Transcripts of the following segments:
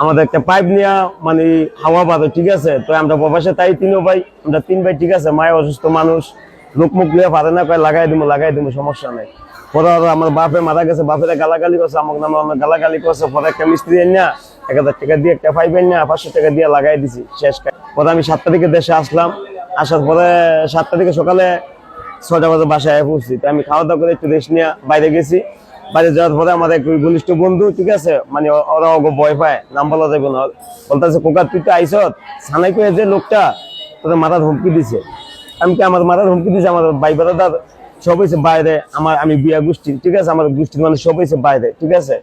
আমাদের একটা পাইপ নিয়ে মানে হাওয়া বাঁধে, ঠিক আছে? তো আমরা প্রবাসে তাই তিনও ভাই, আমরা তিন ভাই, ঠিক আছে? মায়ের অসুস্থ মানুষ, লোক মুখ লিয়ে পারে না, কয় লাগাই দিব লাগাই দিব সমস্যা নেই। পরে আমার বাপে মারা গেছে, বাপের গালাগালি করছে, আমাকে নাম আমার গালাগালি করছে, পরে একটা মিস্ত্রি এনে এক হাজার টাকা দিয়ে একটা পাইপ এনে পাঁচশো টাকা দিয়ে লাগাই দিছি, শেষ। পরে আমি সাত তারিখে দেশে আসলাম, আসার পরে সাত তারিখে সকালে ছটা বাজে বাসায় পড়ছি তো আমি খাওয়া দাওয়া করে একটু রেস্ট নিয়ে বাইরে গেছি। বাইরে যাওয়ার পরে আমার এক ঘনিষ্ঠ বন্ধু, ঠিক আছে? মানে ওরা ওকে ভয় পায়, নাম বলা যাবে না। বলতেছে কোকা তুই তো আইসত সানাই করে যে লোকটা তোদের মাথার হুমকি দিছে। আমি কি, আমার মাথার হুমকি দিছে? আমার ভাই দাদার সব হয়েছে বাইরে। আমার, আমি বিয়া গোষ্ঠী ঠিক আছে? আমার গোষ্ঠীর মানুষ সব হয়েছে বাইরে, ঠিক আছে?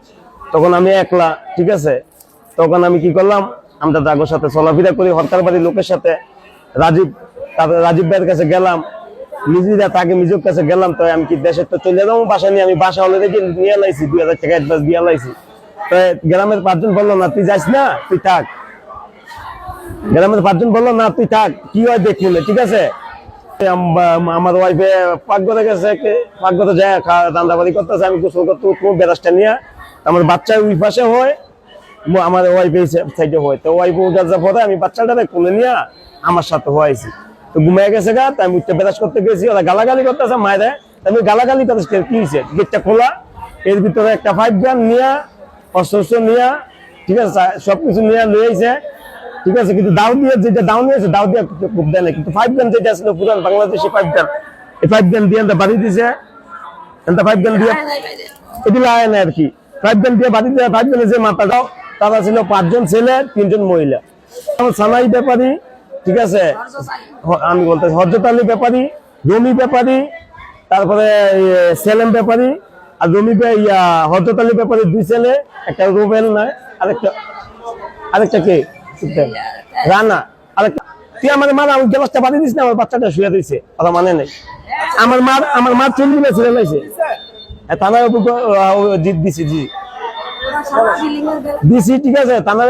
তখন আমি একলা, ঠিক আছে? তখন আমি কি করলাম, আমরা দাগোর সাথে চলাফেরা করি হরতাল বাড়ির লোকের সাথে। রাজীব তারপরে রাজীব ভাইয়ের কাছে গেলাম। নিজেরা তাকে নিজের কাছে গেলাম, তো আমি কি দেশের তো চলে যাব? বাসা নিয়ে আমি বাসা হলে দেখি নিয়ে লাইছি দুই হাজার টাকা অ্যাডভান্স দিয়ে লাইছি তো গ্রামের পাঁচজন বলল, না, তুই যাস না, তুই থাক। গ্রামের পাঁচজন বলল, না, তুই থাক, কি হয় দেখব ঠিক আছে? আমার ওয়াইফে পাকঘরে গেছে পাকঘরে যায় বাড়ি করতেছে, আমি গোসল করতে উঠবো বেরাসটা নিয়ে। আমার বাচ্চা ওই পাশে হয় আমার ওয়াইফ সাইডে হয়। তো ওয়াইফ যাওয়ার পরে আমি বাচ্চাটারে কোলে নিয়ে আমার সাথে হয়েছি তো ঘুমিয়ে গেছে গা তাই আমি উঠতে বেরাস করতে গেছি ওরা গালাগালি করতেছে মায়েরে তা আমি গালাগালি করতেছি কি হয়েছে গেটটা খোলা এর ভিতরে একটা ফাইভ গ্রাম নিয়ে অস্ত্র নিয়ে ঠিক আছে সবকিছু নিয়ে লইছে ঠিক আছে কিন্তু দাও দিয়ে যেটা দাও নিয়েছে দাও দিয়ে খুব দেয় না কিন্তু ফাইভ গান যেটা ছিল পুরান বাংলাদেশি ফাইভ গান এই ফাইভ গান দিয়ে আমরা বাড়ি দিছে। এটা ফাইভ গান দিয়ে এগুলো আয় না আর কি। ফাইভ গান দিয়ে বাড়ি দিয়ে ফাইভ গানের যে মাথা মাথাটাও তারা ছিল পাঁচজন ছেলে তিনজন মহিলা। আমার সানাই ব্যাপারী ঠিক আছে? আমি বলতে হজরত আলী ব্যাপারী, রমি ব্যাপারী, তারপরে সেলেম ব্যাপারী, আর রমি ইয়া হজরত ব্যাপারী দুই ছেলে, একটা রুবেল নয়, আরেকটা আরেকটা কে? রানা। আরেকটা তুই আমার মার আমি গ্লাসটা বাড়ি দিস না, আমার বাচ্চাটা শুয়ে দিয়েছে কথা মানে নেই। আমার মা আমার মা চুল দিলে ছেলে লাইছে। থানার উপর দিছি, জি। দিছি ঠিক আছে? থানার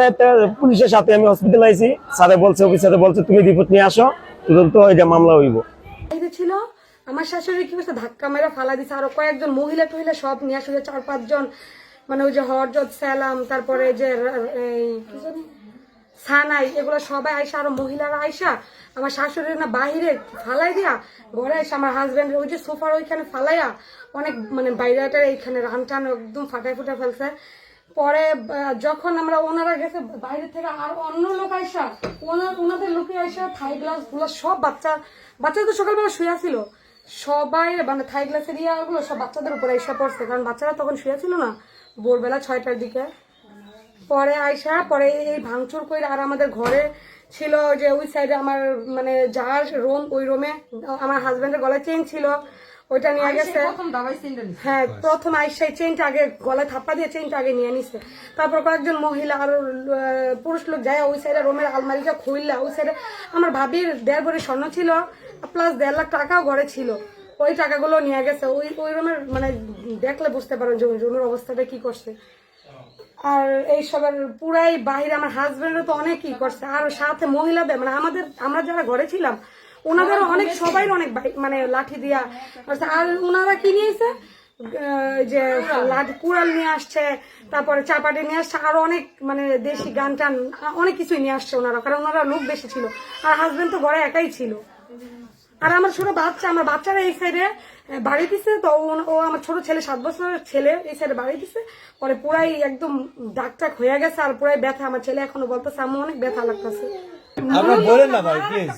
পুলিশের সাথে আমি হসপিটাল আইছি। স্যারে বলছে অফিসারে বলছে তুমি রিপোর্ট নিয়ে আসো। তুরন্ত এটা মামলা হইব। ছিল আমার শাশুড়ি কি করছে ধাক্কা মেরে ফালা দিছে। আরও কয়েকজন মহিলা টহিলা সব নিয়ে আসলে চার পাঁচজন মানে ওই যে হরজত সালাম তারপরে যে এই? সানাই এগুলো সবাই আইসা আরও মহিলারা আইসা আমার শাশুড়ির না বাহিরে ফালাই দিয়া ঘরে এসে আমার হাজবেন্ড ওই যে সোফার ওইখানে ফালাইয়া অনেক মানে বাইরেটা এইখানে রান টান একদম ফাটাই ফুটা ফেলছে। পরে যখন আমরা ওনারা গেছে, বাইরে থেকে আর অন্য লোক আইসা ওনার ওনাদের লোকে আইসা, থাই গ্লাসগুলো সব বাচ্চা বাচ্চা তো সকালবেলা শুয়ে ছিল সবাই মানে থাই গ্লাসের ইয়াগুলো সব বাচ্চাদের উপরে আইসা পড়ছে, কারণ বাচ্চারা তখন শুয়ে ছিল না, ভোরবেলা ছয়টার দিকে। পরে আইসা, পরে এই ভাঙচুর করে আর আমাদের ঘরে ছিল যে, ওই সাইডে আমার মানে যার রুম ওই রুমে আমার হাজব্যান্ডের গলায় চেন ছিল। ওইটা নিয়ে গেছে। হ্যাঁ প্রথম আইসাই চেনটা আগে গলায় থাপ্পা দিয়ে চেনটা আগে নিয়ে নিছে। তারপর কয়েকজন মহিলা আর পুরুষ লোক যায় ওই সাইডে রুমের আলমারিটা খুললা ওই সাইডে আমার ভাবির দেড় ভরি স্বর্ণ ছিল প্লাস দেড় লাখ টাকাও ঘরে ছিল। ওই টাকাগুলো নিয়ে গেছে। ওই ওই রুমের মানে দেখলে বুঝতে পারেন যে রুমের অবস্থাটা কি করছে। আর এইসবের পুরাই বাহিরে আমার হাজবেন্ডও তো অনেকই করছে। আর সাথে মহিলাদের মানে আমাদের আমরা যারা ঘরে ছিলাম ওনাদের অনেক সবাই অনেক মানে লাঠি দিয়া। আর ওনারা কি নিয়েছে যে লাঠি কুড়াল নিয়ে আসছে তারপরে চাপাটি নিয়ে আসছে আরও অনেক মানে দেশি গান টান অনেক কিছুই নিয়ে আসছে ওনারা কারণ ওনারা লোক বেশি ছিল। আর হাজবেন্ড তো ঘরে একাই ছিল। আর আমার ছোট বাচ্চা আমার বাচ্চারা এই সাইডে বাড়ি দিছে তো ও- আমার ছোট ছেলে সাত বছরের ছেলে এই সাইডে বাড়ি দিছে। পরে পুরাই একদম ডাক টাক হয়ে গেছে আর পুরাই ব্যথা। আমার ছেলে এখনও বলতেছে আমি অনেক ব্যথা লাগতেছে। আপনার বলেন না ভাই প্লিজ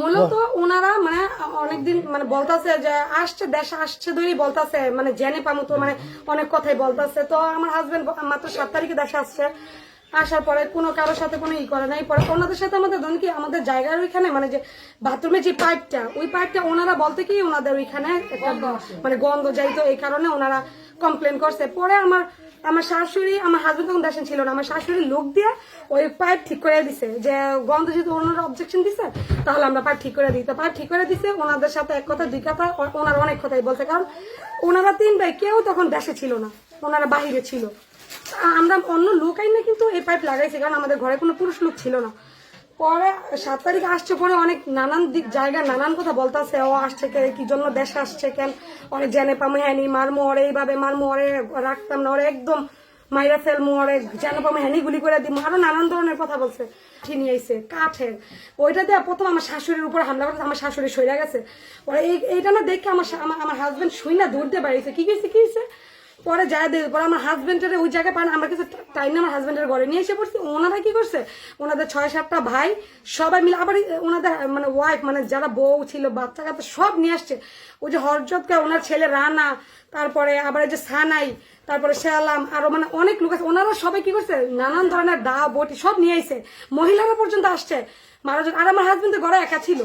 মূলত ওনারা মানে অনেকদিন মানে বলতাছে যে আসছে দেশে আসছে ধরেই বলতাছে মানে জেনে পামো তো মানে অনেক কথাই বলতাছে। তো আমার হাজবেন্ড মাত্র সাত তারিখে দেখা আসছে। আসার পরে কোনো কারোর সাথে কোনো ই করে নাই পরে ওনাদের সাথে আমাদের ধরুন কি আমাদের জায়গার ওইখানে মানে যে বাথরুমের যে পাইপটা ওই পাইপটা ওনারা বলতে কি ওনাদের ওইখানে একটা মানে গন্ধ যাইতো এই কারণে ওনারা কমপ্লেন করছে। পরে আমার আমার শাশুড়ি আমার হাজবেন্ড তখন দেশেন ছিল না আমার শাশুড়ি লোক দিয়ে ওই পাইপ ঠিক করে দিছে। যে গন্ধ যেহেতু ওনারা অবজেকশন দিছে তাহলে আমরা পাইপ ঠিক করে দিই। তো পাইপ ঠিক করে দিছে ওনাদের সাথে এক কথা দুই কথা ওনারা অনেক কথাই বলছে। কারণ ওনারা তিন ভাই কেউ তখন দেশে ছিল না ওনারা বাহিরে ছিল। আমরা অন্য লোক আইন না কিন্তু এই পাইপ লাগাইছি, কারণ আমাদের ঘরে কোনো পুরুষ লোক ছিল না। পরে সাত তারিখ আসছে পরে অনেক নানান দিক জায়গায় নানান কথা বলতাছে, ও আসছে কে, কি জন্য দেশে আসছে কেন? অনেক জেনে পামো হ্যানি মারমো ওরে এইভাবে মারমো ওরে রাখতাম না ওরে একদম মাইরা ফেল মোরে যেন পাবো হ্যানি গুলি করে দিব আরও নানান ধরনের কথা বলছে ঠিক নিয়ে আইছে, কাঠের। ওইটা দিয়ে প্রথম আমার শাশুড়ির উপর হামলা করতে আমার শাশুড়ি সইরা গেছে। ওরা এই এইটা না দেখে আমার আমার- হাজবেন্ড শুই না দৌড়তে বাড়িছে কি গেছে। কি হয়েছে পরে যায় দেবে পরে আমার হাজবেন্ডের ওই জায়গায় পান আমার কাছে টাইম আমার হাজবেন্ডের ঘরে নিয়ে এসে পড়ছি। ওনারা কি করছে? ওনাদের ছয় সাতটা ভাই, সবাই মিলে আবার ওনাদের মানে ওয়াইফ মানে যারা বউ ছিল, বাচ্চা কাচ্চা সব নিয়ে আসছে। ওই যে হরজতকে ওনার ছেলে রানা, তারপরে আবার যে সানাই, তারপরে শেয়ালাম, আরও মানে অনেক লোক আছে। ওনারা সবাই কি করছে? নানান ধরনের দা, বটি সব নিয়ে আইছে। মহিলারা পর্যন্ত আসছে। বারো জন আর আমার হাজবেন্ডের ঘরে একা ছিল।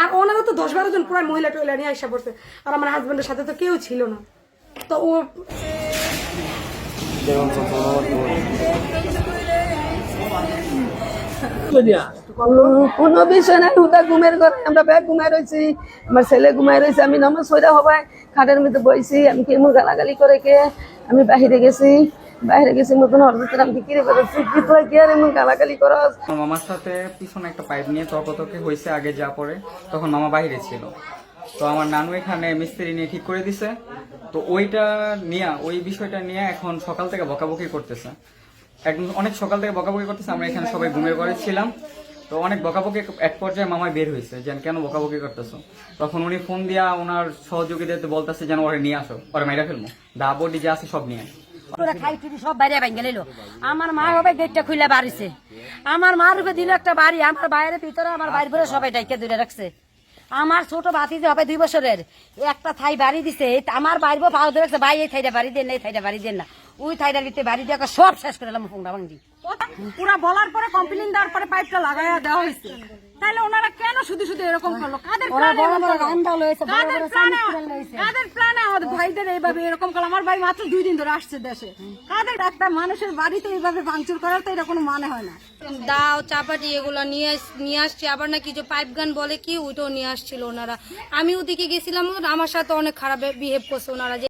আর ওনারা তো দশ বারো জন পুরো মহিলা টহিলা নিয়ে আসা পড়ছে। আর আমার হাজবেন্ডের সাথে তো কেউ ছিল না। তো ও কোনো বিষয় নাই হুদা ঘুমের ঘরে আমরা ব্যাগ ঘুমাই রয়েছি আমার ছেলে ঘুমাই রয়েছে আমি নমাজ সইরা হবাই খাটের মধ্যে বইছি আমি কি মুখ গালাগালি করে কে? আমি বাহিরে গেছি বাইরে গেছি নতুন হরদতের আমি বিক্রি করেছি কি তোরা কি আর এমন গালাগালি করস? মামার সাথে পিছনে একটা পাইপ নিয়ে তর্কতর্কি হয়েছে আগে যা পরে তখন মামা বাইরে ছিল। তো আমার নানু এখানে মিস্ত্রি নিয়ে ঠিক করে দিছে। তো ওইটা নিয়ে, ওই বিষয়টা নিয়ে এখন সকাল থেকে বকাবকি করতেছে। একদম অনেক সকাল থেকে বকাবকি করতেছে, আমরা এখানে সবাই ঘুমের ঘরে ছিলাম। তো অনেক বকাবকি এক পর্যায়ে মামায় বের হয়েছে, যে কেন বকাবকি করতেছো? তখন উনি ফোন দিয়া ওনার সহযোগীদের বলতেছে যেন ওরে নিয়ে আসো, ওরে মেরা ফেলব দা বডি যে আছে সব নিয়ে সব বাইরে আমার মা হবে গেটটা আমার দিল একটা বাড়ি, আমার বাইরে ভিতরে আমার বাইরে সবাই ডাইকে দূরে রাখছে। আমার ছোট বাতিতে হবে দুই বছরের। একটা থাই বাড়ি দিছে আমার বাইরে পাও ধরেছে, ভাই এই থাইটা বাড়ি দেন, এই থাইটা বাড়ি দেন না। ওই থাইটার ভিতরে বাড়ি দিয়ে সব শেষ করে এলাম ফোনটা ভাঙি পুরা বলার পরে কমপ্লেন দেওয়ার পরে পাইপটা লাগাইয়া দেওয়া হয়েছে। তাহলে ওনারা কেন শুধু শুধু এরকম করল? কাদের ওরা বড় বড় এরকম লয়েছে, কাদের প্ল্যানে আমাদের ভাইদের এইভাবে এরকম করল? আমার ভাই মাত্র দুই দিন ধরে আসছে দেশে। কাদের একটা মানুষের বাড়িতে এইভাবে ভাঙচুর করার তো এটা কোনো মানে হয় না। দাও চাপাটি এগুলো নিয়ে নিয়ে আসছে। আবার নাকি যে পাইপ গান বলে কি ওইটাও নিয়ে আসছিল ওনারা। আমি ওদিকে গেছিলাম আমার সাথে অনেক খারাপ বিহেভ করছে ওনারা যে